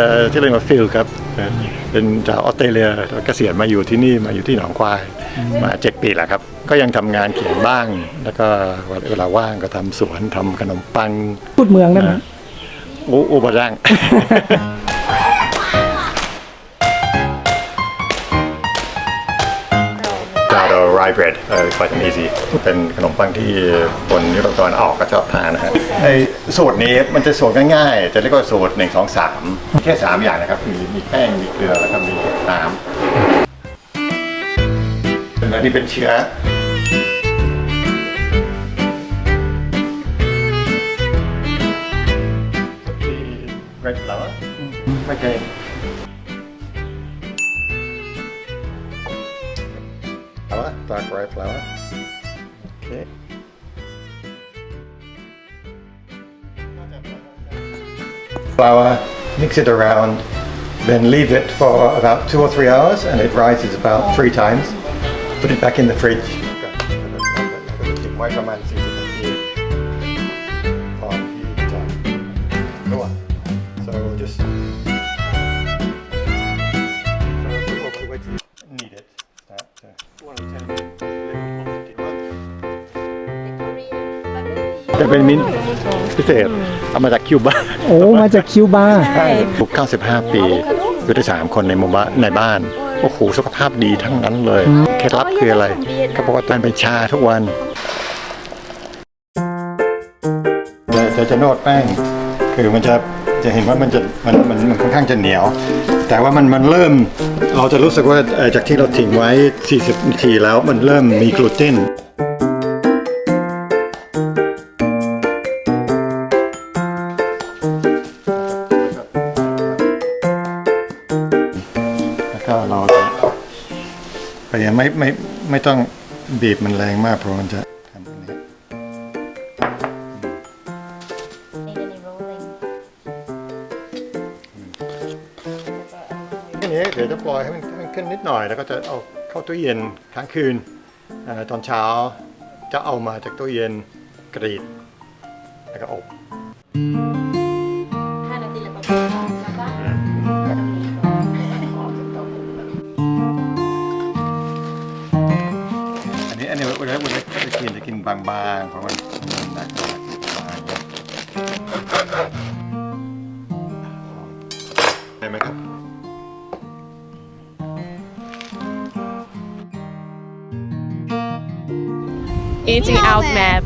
อ่อที่เรียกว่าฟิลครับเอ่อเป็นจากออสเตรเลียแล้วเกษียณมาอยู่ที่นี่มาอยู่ที่หนองควายมาเจ็ดปีแล้วครับ ก็ยังทำงานเขียนบ้าง แล้วก็เวลาว่างก็ทำสวนทำขนมปังพูดเมืองได้ไหมอูอูบะร่าง จาโดไรเบรดเออ quite an easy เป็นขนมปังที่คนยุโรปตะวันออกก็ชอบทานนะฮะไอ้สูตรนี้มันจะสูตรง่ายๆ จะเรียกว่าสูตรหนึ่งสองสามแค่สามอย่างนะครับมีมีแป้ง มีเกลือ แล้วก็มีน้ำอันนี้เป็นเชื้อ red flour ไม่เค flour dark red flour. Okay. Flour mix it around then leave it for about two or three hours and it rises about three times. Put it back in the fridge จะเป็นมิ้นท์พิเศษเอามาจากคิวบา โอ้ มาจากคิวบาใช่ทุก95 ปีอยู่ได้สามคนในหมู่บ้านในบ้าน โอ้โห สุขภาพดีทั้งนั้นเลย เคล็ดลับคืออะไรเขาบอกว่าทานเป็นชาทุกวันจะจะจะนวดแป้ง คือมันจะจะเห็นว่ามันจะมันมันมันค่อนข้างจะเหนียว แต่ว่ามันมันเริ่ม เราจะรู้สึกว่าเอ่อจากที่เราทิ้งไว้ 40 นาทีแล้วมันเริ่มมีกลูเตน เราจะพยายามไม่ไม่ไม่ต้องบีบมันแรงมากเพราะมันจะทำตรงนี้ Need any rolling? ทีนี้เดี๋ยวจะปล่อยให้มันให้มันขึ้นนิดหน่อย แล้วก็จะเอาเข้าตู้เย็นค้างคืนเออตอนเช้าจะเอามาจากตู้เย็นกรีดแล้วก็อบ จะกินจะกินบางๆเพราะมันมันหนักมากบางเยอะได้ไหมครับ Eating out map